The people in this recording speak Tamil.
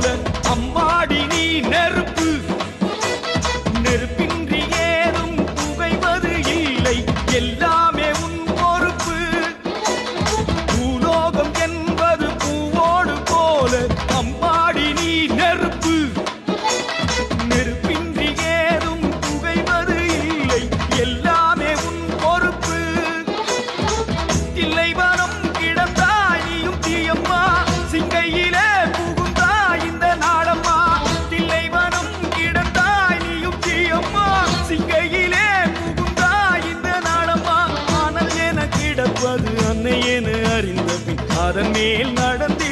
போல அம்மாடி நீ நெருப்பு. நெருப்பின்றி ஏதும் புகைவது இல்லை. எல்லாமே உன் பொறுப்பு. பூலோகம் என்பது பூவோடு போல. அம்மாடி நீ நெருப்பு. நெருப்பின்றி ஏதும் புகைவது இல்லை. எல்லா அறிந்த பின் அதன் மேல் நடந்தே